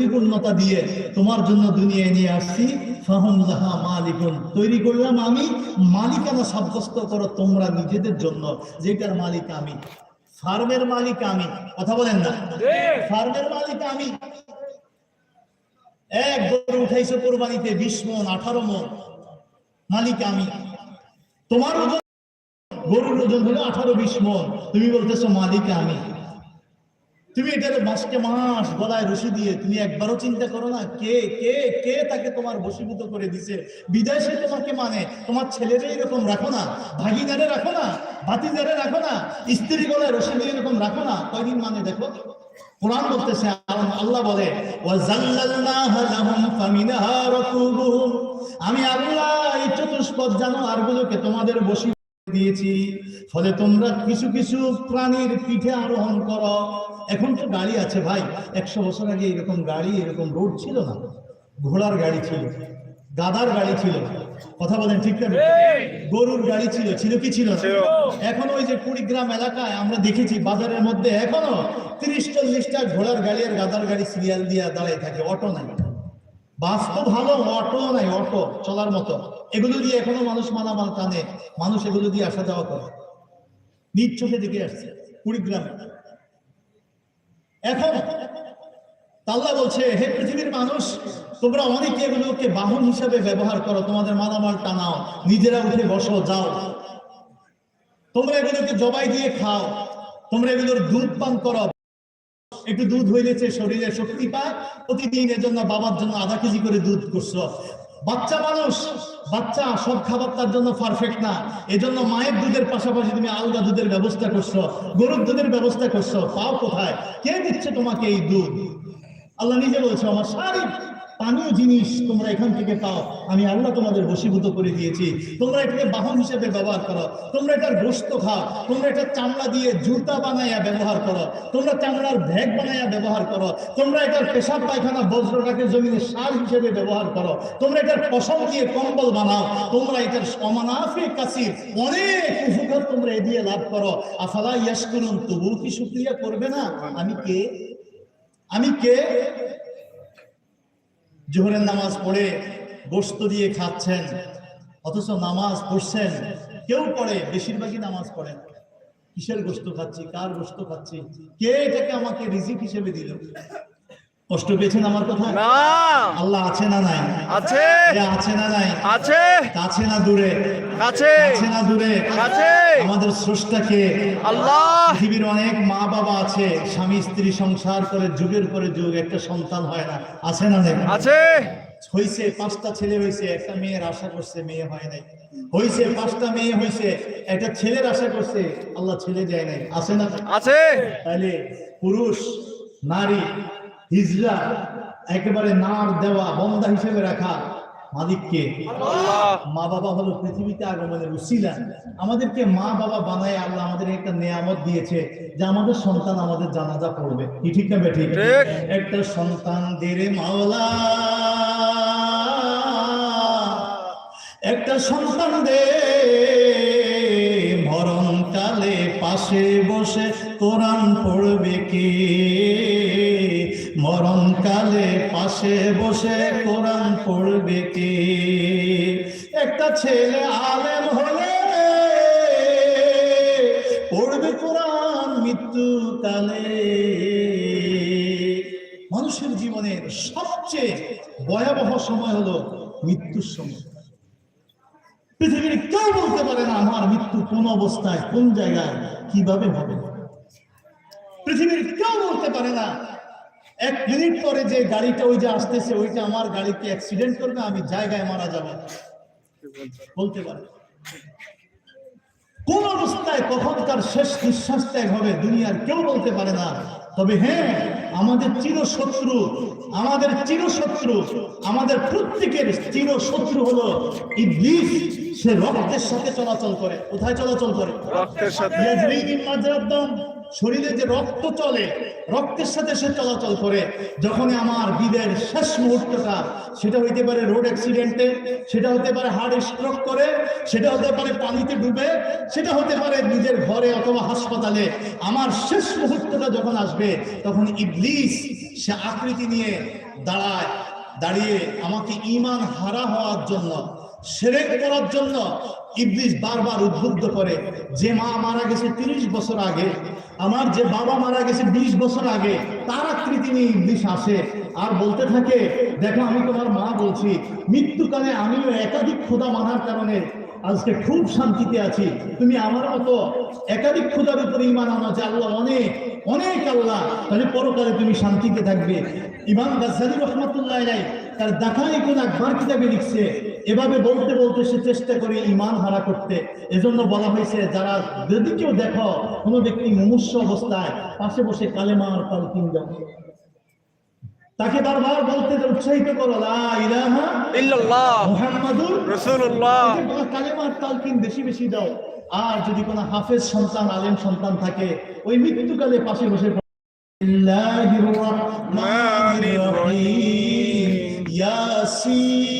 পরিপূর্ণতা দিয়ে তোমার জন্য দুনিয়ায় নিয়ে আসছি। ফাহুম লাহা মালিকুন। তৈরি করলাম আমি। মালিকানা সাব্যস্ত করো তোমরা নিজেদের জন্য। যেটার মালিক আমি। ফার্মের মালিক আমি। কথা বলেন না। ফার্মের মালিক আমি। এক গরু উঠাইছো কোরবানিতে বিশ মন আঠারো মন। মালিক আমি। তোমার ওজন গরুর ওজন হলো আঠারো বিশ মন। তুমি বলতেছো মালিক আমি। তুমি এটার মাসকে মাস গলায় রশি দিয়ে তুমি একবারও চিন্তা করো না, কে কে কে তাকে তোমার বশীভূত করে দিছে? বিদায় সে তোমাকে মানে তোমার ছেলেরে এরকম রাখো না ভাগিনারে রাখো না, ভাতিজারে রাখো না, স্ত্রী গলায় রশি দিয়ে এরকম রাখো না। কয়দিন মানে দেখো? কোরআন বলতেছে, আল্লাহ বলে আমি আল্লাহ এই চতুষ্পদ জানোয়ারগুলোকে তোমাদের বশী দিয়েছি। ফলে তোমরা কিছু কিছু প্রাণীর পিঠে আরোহণ করো। এখন তো গাড়ি আছে ভাই। একশো বছর আগে এরকম গাড়ি এরকম রোড ছিল না। ঘোড়ার গাড়ি ছিল গাদার গাড়ি ছিল কথা বলেন ঠিক না? গরুর গাড়ি ছিল ছিল কি ছিল না? এখন ওই যে কুড়িগ্রাম এলাকায় আমরা দেখেছি বাজারের মধ্যে এখনও তিরিশ চল্লিশটা ঘোড়ার গাড়ি আর গাদার গাড়ি সিরিয়াল দিয়ে দাঁড়িয়ে থাকে অটো নাই। বাস তো ভালো, অটো নাই, অটো, চলার মতো। এগুলো দিয়ে এখনও মানুষ মালামাল টানে, মানুষ এগুলো দিয়ে আসা যাওয়া করে। নিজ চোখে দেখে আসছে, কুড়িগ্রামে। এখন আল্লাহ বলছে, হে পৃথিবীর মানুষ, তোমরা অনেকে এগুলোকে বাহন হিসাবে ব্যবহার করো, তোমাদের মালামাল টানাও, নিজেরা উঠে বসো, যাও। তোমরা এগুলোকে জবাই দিয়ে খাও, তোমরা এগুলোর দুধ পান করো একটু দুধ হইলেছে শরীরে শক্তি পায়। প্রতিদিন এর জন্য বাবার জন্য আধা কেজি করে দুধ করছ। বাচ্চা মানুষ, বাচ্চা সব খাবার তার জন্য পারফেক্ট না। এজন্য মায়ের দুধের পাশাপাশি তুমি আলগা দুধের ব্যবস্থা করছ, গরুর দুধের ব্যবস্থা করছ। পাও কোথায়? কে দিচ্ছে তোমাকে এই দুধ? আল্লাহ নিজে বলছে, আমার সারি পানীয় জিনিস তোমরা এখান থেকে পাও। আমি আল্লাহ তোমাদের বশীভূত করে দিয়েছি। তোমরা এটাকে বাহন হিসেবে ব্যবহার করো। তোমরা এটার গোস্ত খাও। তোমরা এটা চামড়া দিয়ে জুতা বানাইয়া ব্যবহার করো। তোমরা চামড়ার ব্যাগ বানাইয়া ব্যবহার করো। তোমরা এটার পেশাব পায়খানা বজ্রটাকে জমিনে সার হিসেবে ব্যবহার করো। তোমরা এটার পশম দিয়ে কম্বল বানাও। তোমরা এটার সমানাফি কাসির অনেক উপকার তোমরা এ লাভ করো। আফালা ইয়াস করুন তবুও কি শুক্রিয়া করবে না? আমি কে? আমি কে? জোহরের নামাজ পড়ে গোস্ত দিয়ে খাচ্ছেন, অথচ নামাজ পড়ছেন, কেউ পড়ে, বেশিরভাগই নামাজ পড়েন কিসের গোস্ত খাচ্ছি? কার গোস্ত খাচ্ছি? কে এটাকে আমাকে রিজিক হিসেবে দিল? কষ্ট পেয়েছেন আমার কথা না। আল্লাহ আছে না নাই? আছে। আছে না নাই? আছে। কাছে না দূরে? কাছে। কাছে না দূরে? কাছে। আমাদের স্রষ্টাকে আল্লাহ। পৃথিবীর অনেক মা বাবা আছে। স্বামী স্ত্রী সংসার করে যুগের পরে যুগ একটা সন্তান হয় না। আছে না নেই? আছে। হইছে পাঁচটা ছেলে হইছে একটা মেয়ের আশা করছে মেয়ে হয় নাই। হইছে পাঁচটা মেয়ে হইছে একটা ছেলের আশা করছে আল্লাহ ছেলে দেয় নাই। আছে না আছে। তাহলে পুরুষ নারী হিজরা একেবারে নার দেওয়া বন্ধা হিসেবে রাখা মালিককে। মা বাবা হলো পৃথিবীতে আগমনের উসিলা। আমাদেরকে মা বাবা বানায় আল্লাহ আমাদের একটা নেয়ামত দিয়েছে যে আমাদের সন্তান আমাদের জানাজা পড়বে। কি ঠিক না বেঠিক? ঠিক। একটা সন্তান দেরে মাওলা। একটা সন্তান দে মরণকালে পাশে বসে কোরআন পড়বে কে? মরণকালে পাশে বসে কোরআন পড়বে কে? একটা ছেলে আলেম হলে পড়বে কোরআন মৃত্যুকালে মানুষের জীবনের সবচেয়ে ভয়াবহ সময় হলো মৃত্যুর সময়। পৃথিবীর কেউ বলতে পারে না আমার মৃত্যু কোন অবস্থায়, কোন জায়গায়, কীভাবে হবে। পৃথিবীর কেউ বলতে পারে না এক মিনিট পরে যে গাড়িটা ওই যে আসতেছে ওইটা আমার গাড়িকে অ্যাক্সিডেন্ট করবে আমি জায়গায় মারা যাব। বলতে পারে। কোন অবস্থায় কখন তার শেষ নিঃশ্বাস ত্যাগ হবে দুনিয়ার কেউ বলতে পারে না। তবে হ্যাঁ আমাদের চিরশত্রু আমাদের চিরশত্রু আমাদের প্রত্যেকের চিরশত্রু হলো ইবলিস। সে রক্তের সাথে চলাচল করে। কোথায় চলাচল করে? রক্তের সাথে। শরীরে যে রক্ত চলে, রক্তের সাথে সে চলাচল করে যখন আমার বিদের শেষ মুহূর্তটা, সেটা হইতে পারে রোড অ্যাক্সিডেন্টে, সেটা হতে পারে হার্ট স্ট্রোক করে, সেটা হতে পারে পানিতে ডুবে, সেটা হতে পারে নিজের ঘরে অথবা হাসপাতালে, আমার শেষ মুহূর্তটা যখন আসবে, তখন ইবলিস, সে আকৃতি নিয়ে দাঁড়ায়, দাঁড়িয়ে আমাকে ইমান হারা হওয়ার জন্য সেরেক করার জন্য ইবলিস বারবার উদ্বুদ্ধ করে, যে মা মারা গেছে তিরিশ বছর আগে, আমার যে বাবা মারা গেছে বিশ বছর আগে, তার আকৃতি নিয়ে ইবলিস আসে আর বলতে থাকে, দেখো, আমি তোমার মা বলছি, মৃত্যুকালে আমিও একাধিক ক্ষুদা মানার কারণে আজকে খুব শান্তিতে আছি। তুমি আমার মতো একাধিক খোদার উপরে ইমান আনো যে আল্লাহ অনেক অনেক আল্লাহ। তাহলে পরকালে তুমি শান্তিতে থাকবে। ইমাম গাজ্জালি রহমতুল্লাহ তার দেখাই কোন একবার কিতাবে লিখছে এভাবে বলতে বলতে সে চেষ্টা করে ইমান হারা করতে। এজন্য বলা হয়েছে যারা যদি কেউ দেখো কোনো ব্যক্তি মুমূর্ষ অবস্থায় পাশে বসে কালেমার পালকিন যাবে তাকে বারবার বলতে উৎসাহিত করো লা ইলাহা ইল্লাল্লাহ মুহাম্মাদুর রাসূলুল্লাহ। কালেমার তালকিন বেশি বেশি দাও। আর যদি কোনো হাফেজ সন্তান আলেম সন্তান থাকে ওই মৃত্যুকালে পাশে বসে ইয়াসিন।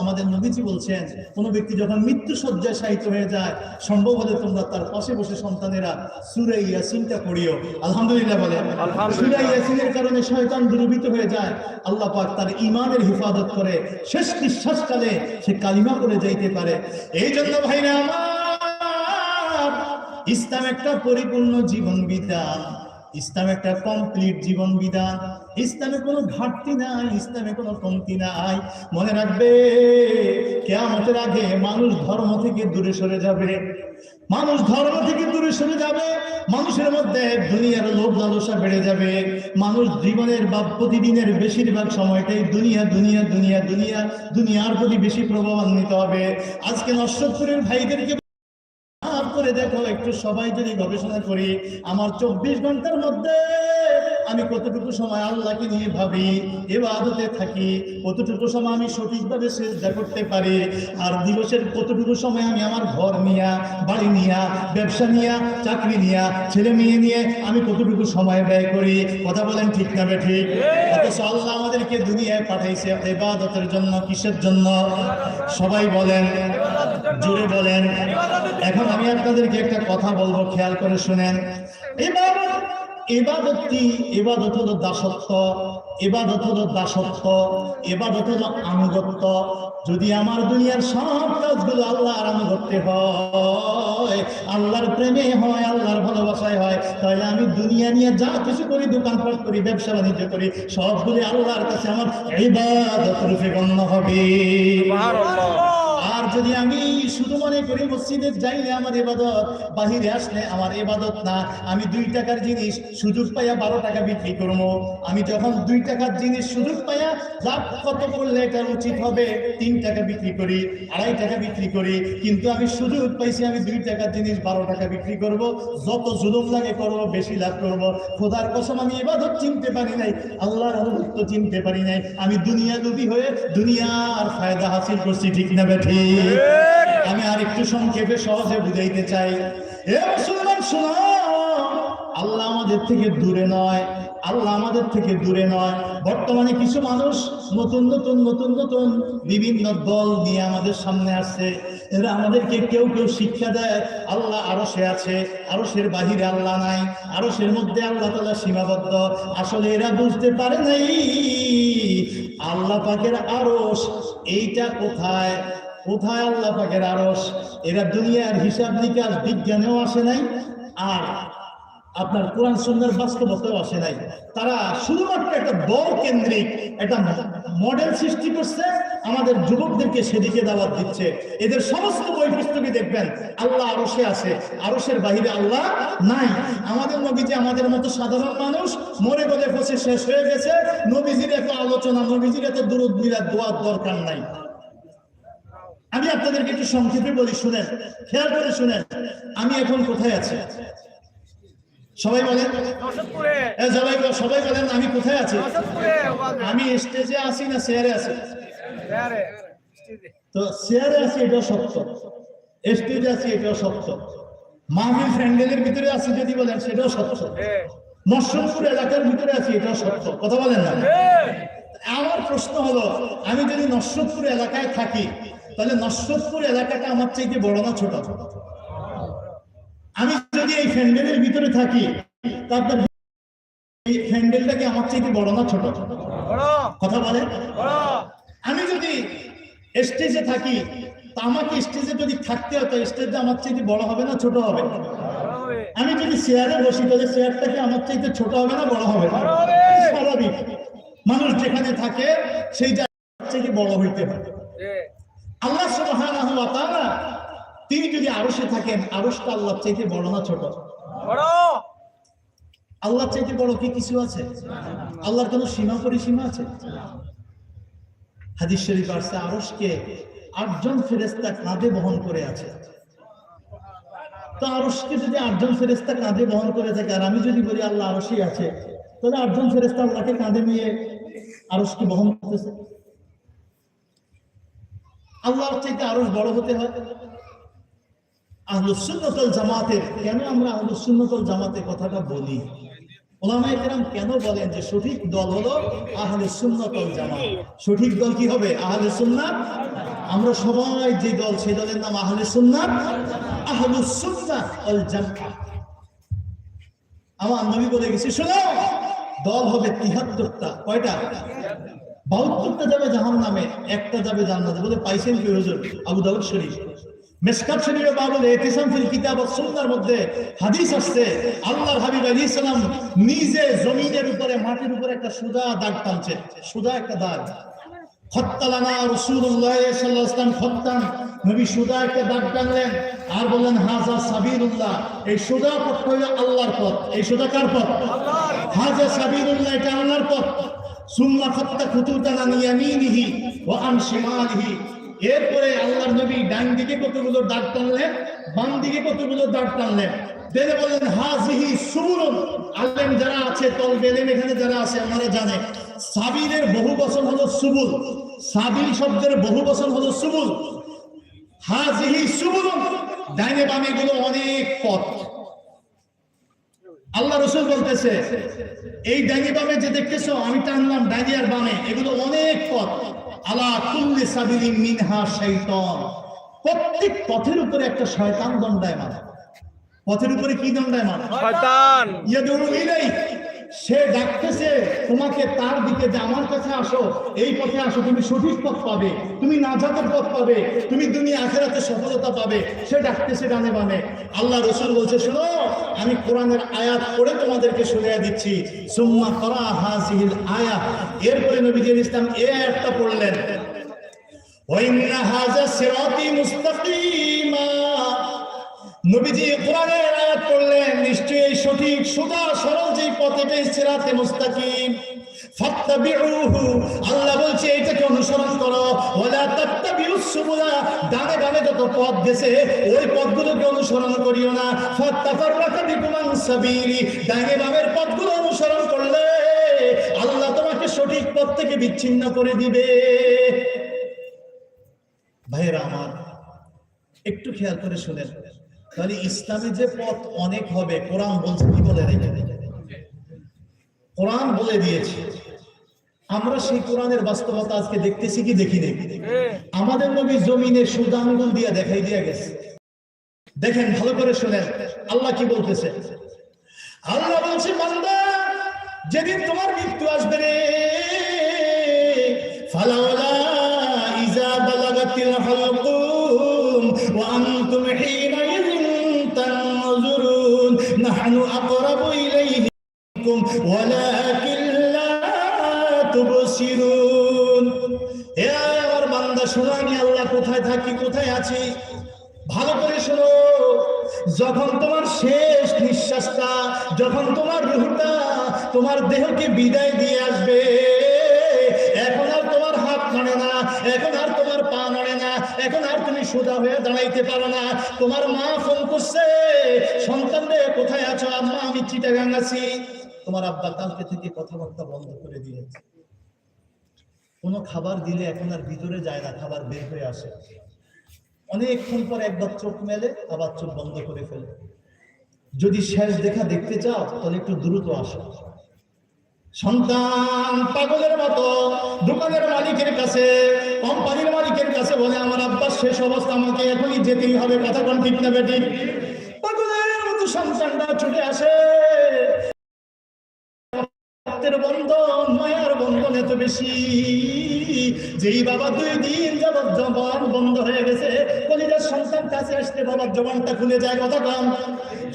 আমাদের নবীজি বলছেন কোন ব্যক্তি যখন মৃত্যু হয়ে যায় সম্ভব হলে তোমরা তার পাশে বসে সন্তানেরা সূরা ইয়াসিনটা পড়িও। আলহামদুলিল্লাহ বলে। সূরা ইয়াসিনের কারণে শয়তান দুর্বৃত হয়ে যায়। আল্লাহ পাক তার ঈমানের হিফাজত করে শেষ নিঃশ্বাসকালে সে কালিমা করে যাইতে পারে। এই জন্য ভাইরা আমার ইসলাম একটা পরিপূর্ণ জীবন বিধান। ইসলাম একটা কমপ্লিট জীবন বিধান ইসলামে কোনো ঘাটতি নাই, ইসলামে কোনো কমতি নাই। মনে রাখবে, কেয়ামতের আগে মানুষ ধর্ম থেকে দূরে সরে যাবে। মানুষ ধর্ম থেকে দূরে সরে যাবে, মানুষের মধ্যে দুনিয়ার লোভ লালসা বেড়ে যাবে। মানুষ জীবনের বা প্রতিদিনের বেশিরভাগ সময়টাই দুনিয়া দুনিয়া দুনিয়া দুনিয়া, দুনিয়ার প্রতি বেশি প্রভাবান্বিত হবে। আজকে নশ্বরপুরের ভাইদেরকে ভাব দেখো একটু সবাই যদি গবেষণা করি, আমার চব্বিশ ঘণ্টার মধ্যে আমি কতটুকু সময় আল্লাহকে নিয়ে ভাবি এবাদতে থাকি, কতটুকু সময় আমি সঠিকভাবে চেষ্টা করতে পারি, আর দিবসের কতটুকু সময় আমি আমার ঘর নিয়া, বাড়ি নিয়া, ব্যবসা নিয়া, চাকরি নিয়া, ছেলে মেয়ে নিয়ে আমি কতটুকু সময় ব্যয় করি, কথা বলেন ঠিক না ঠিক অথচ আল্লাহ আমাদেরকে দুনিয়ায় পাঠাইছে এবাদতের জন্য, কিসের জন্য? সবাই বলেন, জোরে বলেন। এখন আমি আপনাদেরকে একটা কথা বলব, খেয়াল করে শুনেন। এবার এবাদত এবাদত হলো দাসত্ব এবাদত হলো দাসত্ব এবাদত হলো আনুগত্য। যদি আমার দুনিয়ার সব কাজগুলো আল্লাহর আনুগত্যে হয়, আল্লাহর প্রেমে হয়, আল্লাহর ভালোবাসায় হয়, তাহলে আমি দুনিয়া নিয়ে যা কিছু করি, দোকানপাট করি, ব্যবসা বাণিজ্য করি, সবগুলি আল্লাহর কাছে আমার ইবাদত রূপে গণ্য হবে। আর যদি আমি শুধু মনে করি মসজিদে যাইলে আমার এবাদত বাহিরে আসলে আমার এবাদত না। আমি দুই টাকার জিনিস সুযোগ পাইয়া বারো টাকা বিক্রি করব। আমি যখন দুই টাকার জিনিস সুযোগ পাইয়া লাভ কত করলে এটা উচিত হবে? তিন টাকা বিক্রি করি, আড়াই টাকা বিক্রি করি। কিন্তু আমি সুযোগ পাইছি আমি দুই টাকার জিনিস বারো টাকা বিক্রি করব। যত জুলুম লাগে করব, বেশি লাভ করব। খোদার কসম, আমি এবাদত চিনতে পারি নাই, আল্লাহর আনুগত্য চিনতে পারি নাই। আমি দুনিয়া লুবি হয়ে দুনিয়ার ফায়দা হাসিল করছি, ঠিক না বেঠি আমি আর একটু সংক্ষেপে সহজে বুঝাইতে চাই। এ মুসলমান, শোনো। আল্লাহ আমাদের থেকে দূরে নয়। আল্লাহ আমাদের থেকে দূরে নয়। বর্তমানে কিছু মানুষ নতুন নতুন নতুন নতুন বিভিন্ন দল নিয়ে আমাদের সামনে আসছে। এরা আমাদেরকে কেউ কেউ শিক্ষা দেয়। আল্লাহ আরও সে আছে। আরও সের বাহিরে আল্লাহ নাই। আরও সের মধ্যে আল্লাহ তালা সীমাবদ্ধ। আসলে এরা বুঝতে পারে নাই। আল্লাহ পাকের আরস এইটা কোথায়? কোথায় আল্লাহ পাকের আরস এরা দুনিয়ার হিসাব নিকাশ বিজ্ঞানেও আসে নাই, আর আপনার কোরআন সুন্দর বাস্তবতাও আসে নাই। তারা শুধুমাত্র একটা বড় কেন্দ্রিক, একটা মডেল সৃষ্টি করছে, আমাদের যুবকদেরকে সেদিকে দাওয়াত দিচ্ছে। এদের সমস্ত বই পুস্তকে দেখবেন, আল্লাহ আরসে আছে আরসের বাহিরে আল্লাহ নাই। আমাদের নবীজি আমাদের মতো সাধারণ মানুষ মরে গলে পচে শেষ হয়ে গেছে, নবীজির এত আলোচনা, নবীজির এত দূরত মিলাদ, দোয়ার দরকার নাই। আমি আপনাদেরকে একটু সংক্ষেপে বলি শুনেন খেয়াল করে শুনেন আমি এখন কোথায় আছি? সবাই বলেন? সবাই সবাই বলেন আমি কোথায় আছি? আমি স্টেজে আছি না চেয়ারে আছি? তো চেয়ারে আছি এটাও সত্য। স্টেজে আছি এটাও সত্য। মাহফিল প্যান্ডেলের ভিতরে আছি যদি বলেন সেটাও সত্য। এ। নরসিংপুর এলাকার ভিতরে আছি এটাও সত্য। কথা বলেন না? আমার প্রশ্ন হলো আমি যদি নশ্বরপুর এলাকায় থাকি তাহলে নশ্বরপুর এলাকাটা আমার চাইতে বড় না ছোট? আমি যদি এই ফ্যান্ডেলের ভিতরে থাকি এই ফ্যান্ডেলটা কি আমার চাইতে বড় না ছোট? কথা বড় আমি যদি স্টেজে থাকি তা আমাকে স্টেজে যদি থাকতে হয় তো স্টেজটা আমার চাইতে বড় হবে না ছোট হবে? আমি যদি চেয়ারে বসি তাহলে চেয়ারটা কি আমার চাইতে ছোট হবে না বড় হবে। স্বাভাবিক। মানুষ যেখানে থাকে সেই জায়গা থেকে বড় হইতে পারে। আল্লাহ সুবহানাহু ওয়া তাআলা তিনি যদি আরশে থাকেন আরশটা আল্লাহর চাইতে বড় না ছোট? বড়। আল্লাহর চাইতে বড় কি কিছু আছে? আল্লাহর কোনো সীমা পরিসীমা আছে? হাদিস শরীফ আসছে আরশকে আটজন ফেরেশতা কাঁধে বহন করে আছে। তো আরশকে যদি আটজন ফেরেশতা কাঁধে বহন করে থাকে আর আমি যদি বলি আল্লাহ আরশই আছে তাহলে আটজন ফেরেস্তা আল্লাহকে কাঁধে নিয়ে আরশকে বহন করতেছে। আল্লাহর চাইতে আরশ বড় হতে হয়। জামাতের, কেন আমরা আহলুসুন্নতল জামাতের কথাটা বলি? কেন বলেন যে সঠিক দল হলো আহলে জামাত? সঠিক দল কি হবে? আহলে আমরা সবাই যে দল, সেই দলের নাম আহলে সুন্নাত আহলু আমার নবী বলে গেছি, শোনো, দল হবে তিহাত্তরটা। কয়টা? বাহাত্তরটা যাবে জাহান নামে একটা যাবে জান্নাতে। বলে পাইছেন কি হুজুর? আবু দাউদ শরীফ। মেসকাত শরীফে বাবুল ইতিসাম ফিল কিতাব মধ্যে হাদিস আসছে আল্লাহর হাবিব আলাইহিস সালাম নিজে জমিনের উপরে মাটির উপরে একটা সুদা দাগ টানছে। সুদা একটা দাগ। খত্তালানা আলাইহি খত্তান। নবী সুদা একটা দাগ টানলেন আর বললেন হাজা সাবিলুল্লাহ। এই সুদা পথ হলো আল্লাহর পথ। এই সুদা কার পথ? হাজা সাবিলুল্লাহ এটা আল্লাহর পথ। সুম্মা খাত্তা খুতুতান আন ইয়ামিনিহি ওয়া আন শিমালিহি এরপরে আল্লাহর নবী ডান দিকে কতগুলো দাগ টানলেন, বাম দিকে কতগুলো দাগ টানলেন। দেনে বললেন হাজিহি সুবুলুন। আলেম যারা আছে, তল বেলেম এখানে যারা আছে ওনারা জানে। সাবিলের বহু বচন হলো সুবুল। সাবিল শব্দের বহু বচন হলো সুবুল। হাজিহি সুবুলুন। ডাইনে বামে গুলো অনেক পথ। আল্লাহ রসুল বলতেছে এই ডাঙ্গি বামে যে দেখতেছো আমি টানলাম ডাঙ্গি আর বামে এগুলো অনেক পথ। আলা কুল্লি সাবিলি মিনহা শৈতন প্রত্যেক পথের উপরে একটা শয়তান দণ্ডায় দণ্ডায়মান। পথের উপরে কি দণ্ডায় দণ্ডায়মান? শয়তান। ইয়াদুরু ইলাইক সে ডাকতেছে, তোমাকে তার দিকে যে আমার কাছে আসো, এই পথে আসো, তুমি সঠিক পথ পাবে, তুমি নাজাতের পথ পাবে, তুমি তুমি আখের হাতে সফলতা পাবে। সে ডাকতেছে ডানে বানে আল্লাহ রসুল বলছে, শোনো, আমি কোরআনের আয়াত পড়ে তোমাদেরকে শুনিয়ে দিচ্ছি। সুম্মা করা হাসিল আয়াত এরপরে নবীজির ইসলাম এ আয়াতটা পড়লেন। ওয়াইন্না হাজা সিরাতি মুস্তাকিমা। নবীজি কোরআনের আয়াত পড়লেন, নিশ্চয়ই সঠিক সুদা সরল যে পথ এটাই সিরাতে মুস্তাকিম। আল্লাহ বলছে, এটাকে অনুসরণ করো। ডানে ডানে যত পথ গেছে, ওই পথগুলোকে অনুসরণ করিও না। ডানে বামের পথগুলো অনুসরণ করলে আল্লাহ তোমাকে সঠিক পথ থেকে বিচ্ছিন্ন করে দিবে। ভাইয়েরা আমার, একটু খেয়াল করে শুনেন। তাহলে ইসলামে যে পথ অনেক হবে। কোরআন বলছে, কি বলে কোরআন বলে দিয়েছে। আমরা সেই কোরআনের বাস্তবতা আজকে দেখতেছি কি দেখি দেখি আমাদের নবী জমিনে সুদাঙ্গুল দিয়ে দেখাই দিয়ে গেছে। দেখেন, ভালো করে শুনেন। আল্লাহ কি বলতেছে? আল্লাহ বলছে, বান্দা, যেদিন তোমার মৃত্যু আসবে রে ফালাওলা শোনো আমি আল্লাহ কোথায় থাকি, কোথায় আছি? ভালো করে শোনো, যখন তোমার শেষ নিঃশ্বাসটা, যখন তোমার রুহটা, তোমার দেহকে বিদায় দিয়ে আসবে, এখন আর তোমার হাত নাড়ে না, এখন আর তোমার পা নাড়ে না, এখন আর তুমি সোজা হয়ে দাঁড়াইতে পারো না। তোমার মা ফোন করছে, সন্তান রে, কোথায় আছো? আম্মা, আমি চিটাগাং আছি। তোমার আব্বা কালকে থেকে কথাবার্তা বন্ধ করে দিয়েছে। কোনো খাবার দিলে এখন আর ভিতরে যায় না, খাবার বের হয়ে আসে। অনেকক্ষণ পর একবার চোখ মেলে, আবার চোখ বন্ধ করে ফেলে। যদি শেষ দেখা দেখতে চাও, তাহলে একটু দ্রুত আসো। সন্তান পাগলের মতো, দোকানের মালিকের কাছে, কোম্পানির মালিকের কাছে বলে, আমার আব্বার শেষ অবস্থা, আমাকে এখনই যেতেই হবে, কথা কোন ঠিক না বেটি পাগলের মতো সন্তানটা ছুটে আসে। এত বেশি। যেই বাবা দুই দিন যাবৎ জবান বন্ধ হয়ে গেছে কলিজার সন্তান কাছে আসতে বাবার জবানটা খুলে যায় কথা কম।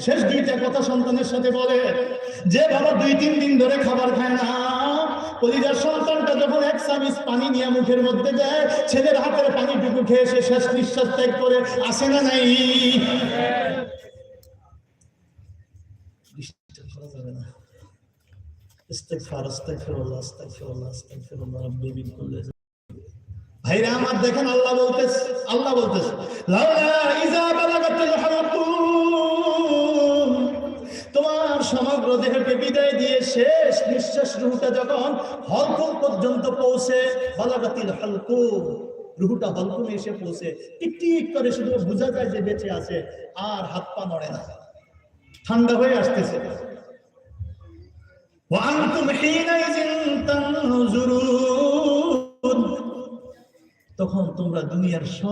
শেষ দুইটা কথা সন্তানের সাথে বলে যে বাবা দুই তিন দিন ধরে খাবার খায় না কলিজার সন্তানটা যখন এক চামিচ পানি নিয়ে মুখের মধ্যে যায় ছেলের হাতের পানিটুকু খেয়ে সে শেষ নিঃশ্বাস ত্যাগ করে আসে না নাই? যাবে না। মিন কুল্লি ভাইরা আমার দেখেন আল্লাহ বলতেছে আল্লাহ বলতেছে লাউলা তোমার সমগ্র দেহকে বিদায় দিয়ে শেষ নিঃশ্বাস রুহটা যখন হলকুম পর্যন্ত পৌঁছে, বালাগাতিল হালকুম রুহটা হলকুমে এসে পৌঁছে টিকটিক করে শুধু বোঝা যায় যে বেঁচে আছে, আর হাত পা নড়ে না। ঠান্ডা হয়ে আসতেছে। وأنتم حينئذ تنظرون তখন তোমরা দুনিয়ার সব